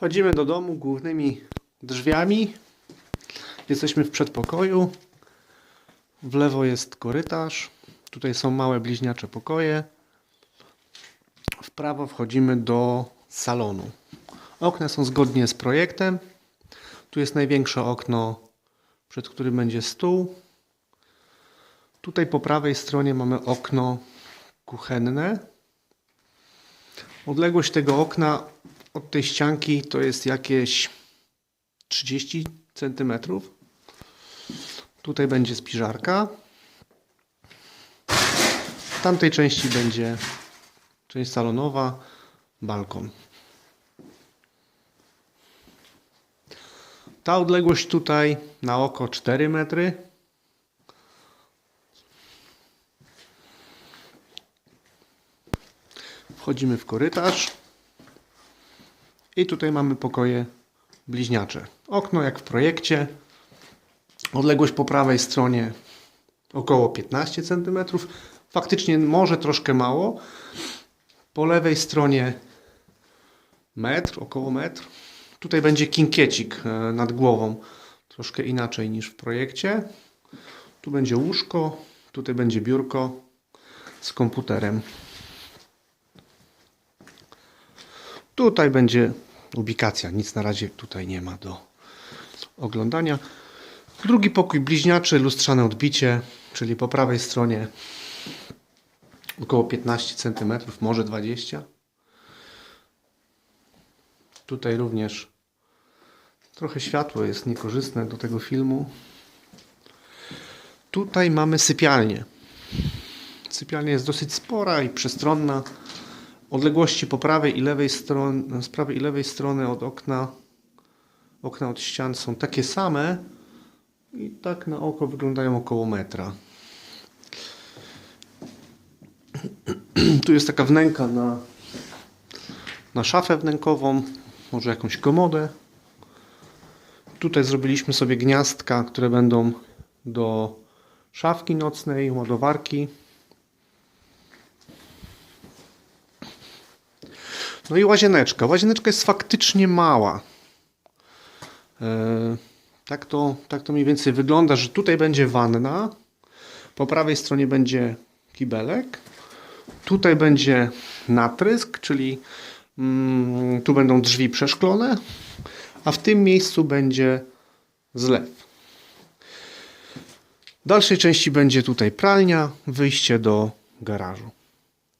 Wchodzimy do domu głównymi drzwiami. Jesteśmy w przedpokoju. W lewo jest korytarz. Tutaj są małe bliźniacze pokoje. W prawo wchodzimy do salonu. Okna są zgodnie z projektem. Tu jest największe okno, przed którym będzie stół. Tutaj po prawej stronie mamy okno kuchenne. Odległość tego okna od tej ścianki to jest jakieś 30 cm. Tutaj będzie spiżarka. W tamtej części będzie część salonowa, balkon. Ta odległość tutaj na oko 4 metry. Wchodzimy w korytarz. I tutaj mamy pokoje bliźniacze. Okno jak w projekcie. Odległość po prawej stronie około 15 cm. Faktycznie może troszkę mało. Po lewej stronie metr, około metr. Tutaj będzie kinkiecik e, nad głową. Troszkę inaczej niż w projekcie. Tu będzie łóżko, tutaj będzie biurko z komputerem. Tutaj będzie ubikacja. Nic na razie tutaj nie ma do oglądania. Drugi pokój bliźniaczy, lustrzane odbicie, czyli po prawej stronie około 15 cm, może 20 Tutaj również trochę światło jest niekorzystne do tego filmu. Tutaj mamy sypialnię. Sypialnia jest dosyć spora i przestronna. Odległości po prawej i lewej stronie, z prawej i lewej strony od okna, okna od ścian są takie same i tak na oko wyglądają około metra. Tu jest taka wnęka na, na szafę wnękową, może jakąś komodę. Tutaj zrobiliśmy sobie gniazdka, które będą do szafki nocnej, ładowarki. No i łazieneczka. Łazieneczka jest faktycznie mała. E, Tak to, tak to mniej więcej wygląda, że tutaj będzie wanna. Po prawej stronie będzie kibelek. Tutaj będzie natrysk, czyli mm, tu będą drzwi przeszklone, a w tym miejscu będzie zlew. W dalszej części będzie tutaj pralnia, wyjście do garażu.